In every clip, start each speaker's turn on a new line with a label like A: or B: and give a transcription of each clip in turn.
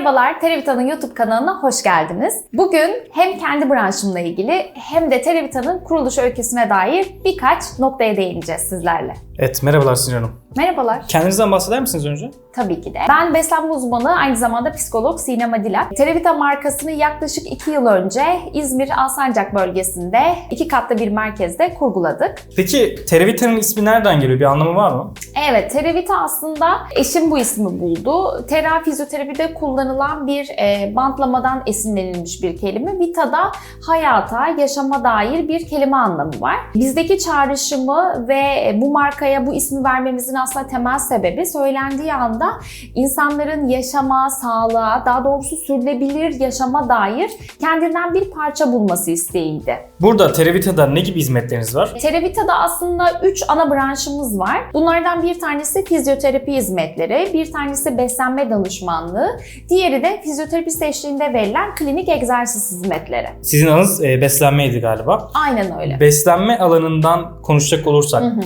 A: Merhabalar, Televita'nın YouTube kanalına hoş geldiniz. Bugün hem kendi branşımla ilgili hem de Televita'nın kuruluş öyküsüne dair birkaç noktaya değineceğiz sizlerle.
B: Evet, merhabalar Sinir Hanım.
A: Merhabalar.
B: Kendinizden bahseder misiniz önce?
A: Tabii ki de. Ben beslenme uzmanı, aynı zamanda psikolog Sinem Adilak. Televita markasını yaklaşık 2 yıl önce İzmir Alsancak bölgesinde iki katlı bir merkezde kurguladık.
B: Peki Terevita'nın ismi nereden geliyor? Bir anlamı var mı?
A: Evet, Terevita aslında eşim bu ismi buldu. Tera fizyoterapide kullanılan bir e, bantlamadan esinlenilmiş bir kelime. Vita da hayata, yaşama dair bir kelime anlamı var. Bizdeki çağrışımı ve bu markaya bu ismi vermemizin aslında temel sebebi söylendiği anda insanların yaşama, sağlığa, daha doğrusu sürdürülebilir yaşama dair kendinden bir parça bulması isteğiydi.
B: Burada Terevita'da ne gibi hizmetleriniz var?
A: Terevita'da aslında 3 ana branşımız var. Bunlardan bir tanesi fizyoterapi hizmetleri, bir tanesi beslenme danışmanlığı, diğeri de fizyoterapist eşliğinde verilen klinik egzersiz hizmetleri.
B: Sizin alanınız e, beslenmeydi galiba.
A: Aynen öyle.
B: Beslenme alanından konuşacak olursak,
A: Hı hı.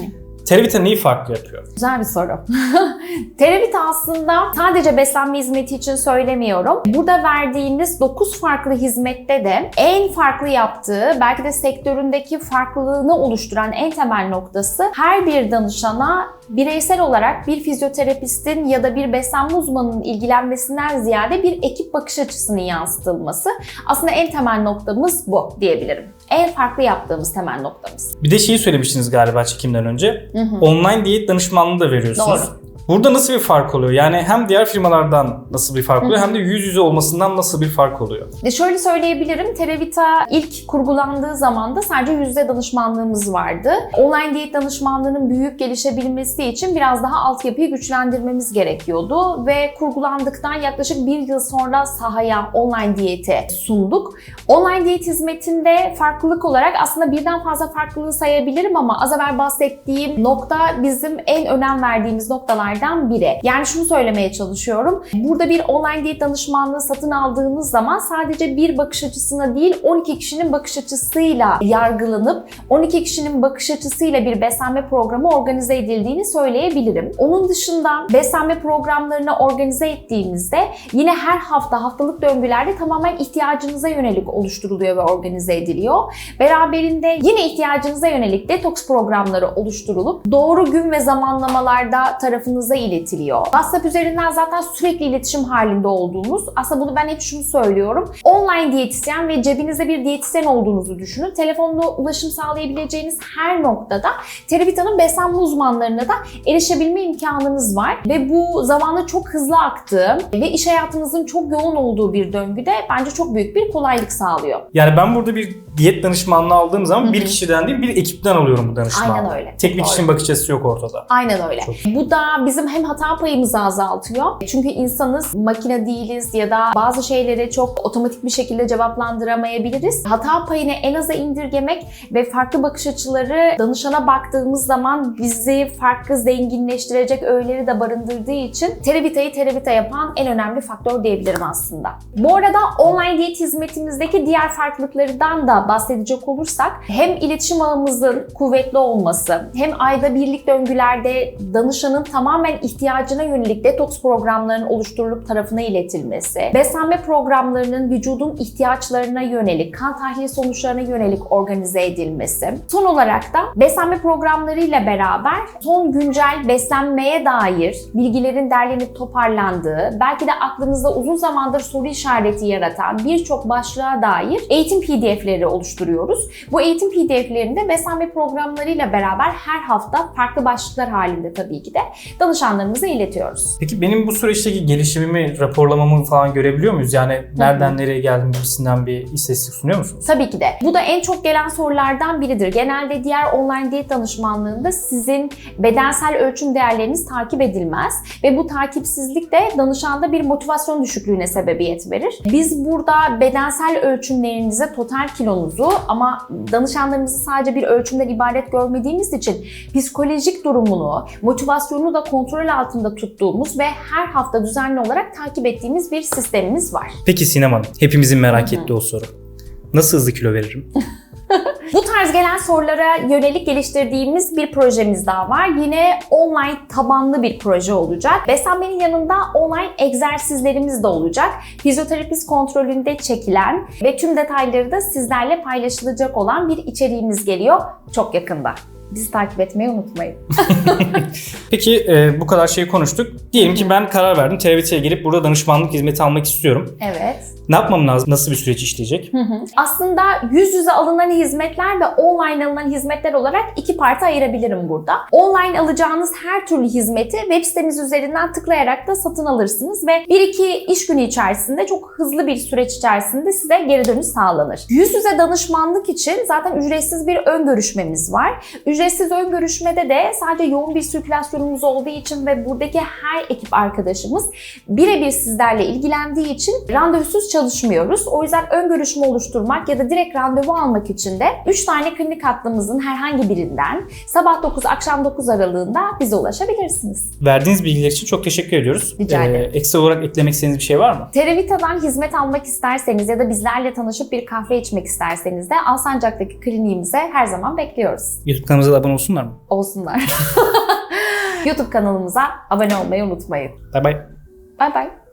B: Terevita neyi farklı yapıyor?
A: Güzel bir soru. Terevita aslında sadece beslenme hizmeti için söylemiyorum. Burada verdiğimiz 9 farklı hizmette de en farklı yaptığı, belki de sektöründeki farklılığını oluşturan en temel noktası her bir danışana bireysel olarak bir fizyoterapistin ya da bir beslenme uzmanının ilgilenmesinden ziyade bir ekip bakış açısının yansıtılması. Aslında en temel noktamız bu diyebilirim. En farklı yaptığımız temel noktamız.
B: Bir de şeyi söylemiştiniz galiba çekimden önce.
A: Hı hı.
B: Online diyet danışmanlığı da veriyorsunuz.
A: Doğru.
B: Burada nasıl bir fark oluyor? Yani hem diğer firmalardan nasıl bir fark oluyor hem de yüz yüze olmasından nasıl bir fark oluyor?
A: E şöyle söyleyebilirim, Terevita ilk kurgulandığı zaman da sadece yüzde danışmanlığımız vardı. Online diyet danışmanlığının büyük gelişebilmesi için biraz daha altyapıyı güçlendirmemiz gerekiyordu ve kurgulandıktan yaklaşık bir yıl sonra sahaya online diyete sunduk. Online diyet hizmetinde farklılık olarak aslında birden fazla farklılığı sayabilirim ama az evvel bahsettiğim nokta bizim en önem verdiğimiz noktalardan biri. Yani şunu söylemeye çalışıyorum. Burada bir online diyet danışmanlığı satın aldığınız zaman sadece bir bakış açısına değil 12 kişinin bakış açısıyla yargılanıp 12 kişinin bakış açısıyla bir beslenme programı organize edildiğini söyleyebilirim. Onun dışında beslenme programlarını organize ettiğimizde yine her hafta haftalık döngülerde tamamen ihtiyacınıza yönelik oluşturuluyor ve organize ediliyor. Beraberinde yine ihtiyacınıza yönelik detoks programları oluşturulup doğru gün ve zamanlamalarda tarafınıza iletiliyor. WhatsApp üzerinden zaten sürekli iletişim halinde olduğunuz, aslında bunu ben hep şunu söylüyorum. Online diyetisyen ve cebinizde bir diyetisyen olduğunuzu düşünün. Telefonla ulaşım sağlayabileceğiniz her noktada Terevita'nın beslenme uzmanlarına da erişebilme imkanınız var. Ve bu zamanı çok hızlı aktığı ve iş hayatınızın çok yoğun olduğu bir döngüde bence çok büyük bir kolaylık sağlıyor.
B: Yani ben burada bir diyet danışmanlığı aldığım zaman
A: Hı
B: bir kişiden değil bir ekipten alıyorum bu danışmanlığı.
A: Aynen öyle.
B: Tek bir kişinin bakış açısı yok ortada.
A: Aynen öyle.
B: Çok
A: Bu da bizim hem hata payımızı azaltıyor. Çünkü insanız, makine değiliz ya da bazı şeyleri çok otomatik bir şekilde cevaplandıramayabiliriz. Hata payını en aza indirgemek ve farklı bakış açıları danışana baktığımız zaman bizi farklı zenginleştirecek öğeleri de barındırdığı için Terevita'yı Terevita yapan en önemli faktör diyebilirim aslında. Bu arada online diyet hizmetimizdeki diğer farklılıklardan da bahsedecek olursak hem iletişim ağımızın kuvvetli olması hem ayda birlik döngülerde danışanın tamamen ihtiyacına yönelik detoks programlarının oluşturulup tarafına iletilmesi, beslenme programlarının vücudun ihtiyaçlarına yönelik, kan tahlili sonuçlarına yönelik organize edilmesi. Son olarak da beslenme programlarıyla beraber son güncel beslenmeye dair bilgilerin derlenip toparlandığı, belki de aklınızda uzun zamandır soru işareti yaratan birçok başlığa dair eğitim PDF'leri oluşturuyoruz. Bu eğitim PDF'lerinde beslenme programlarıyla beraber her hafta farklı başlıklar halinde tabii ki de danışanlarımıza iletiyoruz.
B: Peki benim bu süreçteki gelişimimi, raporlamamı falan görebiliyor muyuz? Yani nereden nereye geldim gibisinden bir istatistik sunuyor musunuz?
A: Tabii ki de. Bu da en çok gelen sorulardan biridir. Genelde diğer online diyet danışmanlığında sizin bedensel ölçüm değerleriniz takip edilmez ve bu takipsizlik de danışanda bir motivasyon düşüklüğüne sebebiyet verir. Biz burada bedensel ölçümlerinize, total kilonuzu ama danışanlarımızı sadece bir ölçümden ibaret görmediğimiz için psikolojik durumunu, motivasyonunu da kontrol altında tuttuğumuz ve her hafta düzenli olarak takip ettiğimiz bir sistemimiz var.
B: Peki Sinem Hanım, hepimizin merak
A: hı.
B: ettiği o soru. Nasıl hızlı kilo veririm?
A: Bu tarz gelen sorulara yönelik geliştirdiğimiz bir projemiz daha var. Yine online tabanlı bir proje olacak. Beslenmenin yanında online egzersizlerimiz de olacak. Fizyoterapist kontrolünde çekilen ve tüm detayları da sizlerle paylaşılacak olan bir içeriğimiz geliyor çok yakında. Bizi takip etmeyi unutmayın.
B: Peki e, bu kadar şey konuştuk. Diyelim ki ben karar verdim. TRBT'ye gelip burada danışmanlık hizmeti almak istiyorum.
A: Evet.
B: Ne yapmam lazım? Nasıl bir süreç işleyecek?
A: Hı hı. Aslında yüz yüze alınan hizmetler ve online alınan hizmetler olarak iki parta ayırabilirim burada. Online alacağınız her türlü hizmeti web sitemiz üzerinden tıklayarak da satın alırsınız ve 1-2 iş günü içerisinde çok hızlı bir süreç içerisinde size geri dönüş sağlanır. Yüz yüze danışmanlık için zaten ücretsiz bir ön görüşmemiz var. Ücretsiz ön görüşmede de sadece yoğun bir sirkülasyonumuz olduğu için ve buradaki her ekip arkadaşımız birebir sizlerle ilgilendiği için randevusuz çalışmıyoruz. O yüzden ön görüşme oluşturmak ya da direkt randevu almak için de 3 tane klinik hattımızın herhangi birinden sabah 9 akşam 9 aralığında bize ulaşabilirsiniz.
B: Verdiğiniz bilgiler için çok teşekkür ediyoruz.
A: Rica
B: Ee,
A: ederim.
B: ekstra olarak eklemek istediğiniz bir şey var mı?
A: Terevita'dan hizmet almak isterseniz ya da bizlerle tanışıp bir kahve içmek isterseniz de Alsancak'taki kliniğimize her zaman bekliyoruz.
B: YouTube kanalımıza da abone olsunlar mı?
A: Olsunlar. YouTube kanalımıza abone olmayı unutmayın.
B: Bay bay.
A: Bay bay.